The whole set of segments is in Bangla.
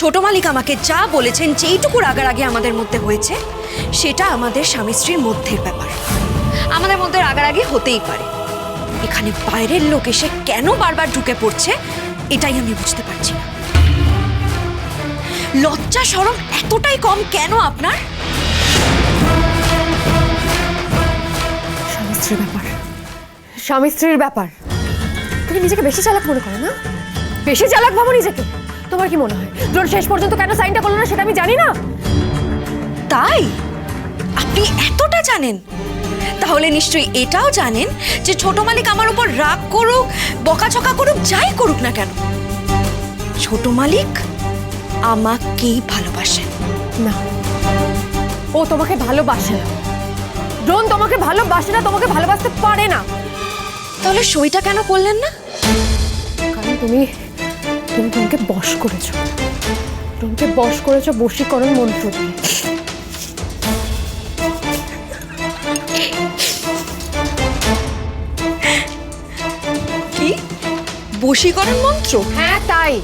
ছোট মালিক আমাকে যা বলেছেন, যেইটুকু রাগারাগি আমাদের মধ্যে হয়েছে, সেটা আমাদের স্বামী স্ত্রীর মধ্যের ব্যাপার। আমাদের মধ্যে রাগারাগি হতেই পারে। এখানে বাইরের লোক এসে কেন বারবার ঢুকে পড়ছে, এটাই আমি বুঝতে পারছি না। লজ্জা সরম এতটাই কম কেন আপনার? স্বামী স্ত্রীর ব্যাপার। স্বামী স্ত্রীর ব্যাপার। তুমি নিজেকে বেশি চালাক মনে করো না? বেশি চালাক ভাবো নিজেকে। তোমার কি মনে হয়? দ্রোণ শেষ পর্যন্ত কেন সাইনটা করল না সেটা আমি জানি না? তাই? আপনি এতটা জানেন? তাহলে নিশ্চয়ই এটাও জানেন যে ছোট মালিক আমার উপর রাগ করুক বকাঝকা করুক যাই করুক না কেন। ছোট মালিক আমাকেই ভালোবাসে। না। ও তোমাকে ভালোবাসে না। দ্রোণ তোমাকে ভালোবাসে না তোমাকে ভালোবাসতে পারে না। তাহলে সইটা কেন করলেন না? কারণ তুমি তুমি তোমাকে বশ করেছ। তোমাকে বশ করেছ বশীকরণ মন্ত্র দিয়ে। বশীকরণ মন্ত্র? হ্যাঁ তাই।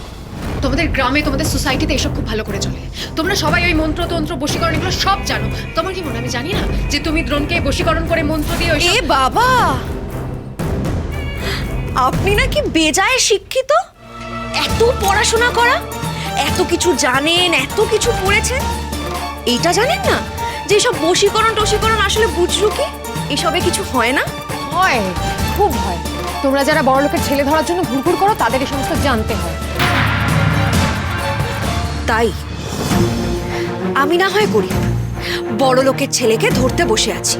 তোমাদের গ্রামে তোমাদের সোসাইটিতে এসব খুব ভালো করে চলে। তোমরা সবাই ওই মন্ত্রতন্ত্র বশীকরণ এগুলো সব জানো। তোমার কি মনে? আমি জানি না যে তুমি দ্রোণকে বশীকরণ করে মন্ত্র দিয়ে এ বাবা! আপনি নাকি বেজায় শিক্ষিত? এত পড়াশোনা করা? এত কিছু জানেন এত কিছু পড়েছেন? এইটা জানেন না? যে সব বশীকরণ টশীকরণ আসলে বুঝলো কি? এসবে কিছু হয় না? হয় খুব হয়। তোমরা যারা বড় লোকের ছেলে ধরার জন্য ঘুরঘুর করো তাদের এই সমস্ত জানতে হয়। তাই? আমি না হয় করি বড় লোকের ছেলেকে ধরতে বসে আছি।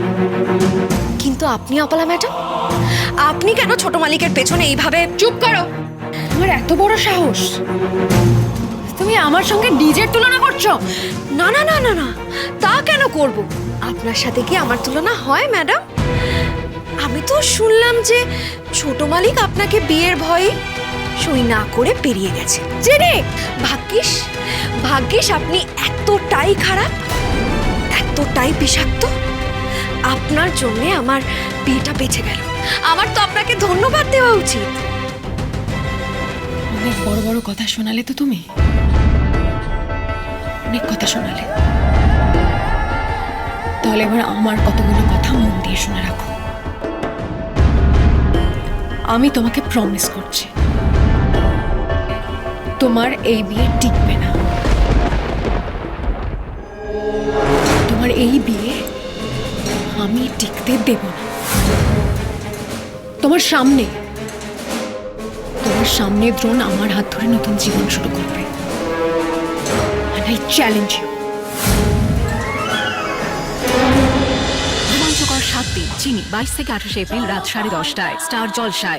কিন্তু আপনি অপলা ম্যাডাম আপনি কেন ছোট মালিকের পেছনে এইভাবে চুপ করো! তোমার এত বড় সাহস? তুমি আমার সঙ্গে ডিজের তুলনা করছ? না না না না না। তা কেন করব? আপনার সাথে কি আমার তুলনা হয়, ম্যাডাম? আমি তো শুনলাম যে ছোট মালিক আপনাকে বিয়ের ভয়ে সই না করে বেরিয়ে গেছে। জেনে, ভাগ্যিস ভাগ্যিস আপনি এতটাই খারাপ, এতটাই বিষাক্ত। আপনার জন্যে আমার বিয়েটা বেঁচে গেল। আমার তো আপনাকে ধন্যবাদ দেওয়া উচিত। অনেক বড় বড় কথা শোনালে তো তুমি? অনেক কথা শোনালে। তাহলে এবার আমার কতগুলো কথা মন দিয়ে শুনে রাখো। আমি তোমাকে প্রমিস করছি। তোমার এই বিয়ে টিকবে না। তোমার এই বিয়ে আমি টিকতে দেব না। তোমার সামনে তোমার সামনে দ্রোণ আমার হাত ধরে নতুন জীবন শুরু করবে। চ্যালেঞ্জ ইউ রোমাঞ্চকর সাত দিন, চিনি, বাইশ থেকে আঠাশে এপ্রিল রাত সাড়ে দশটায়, স্টার জলসায়।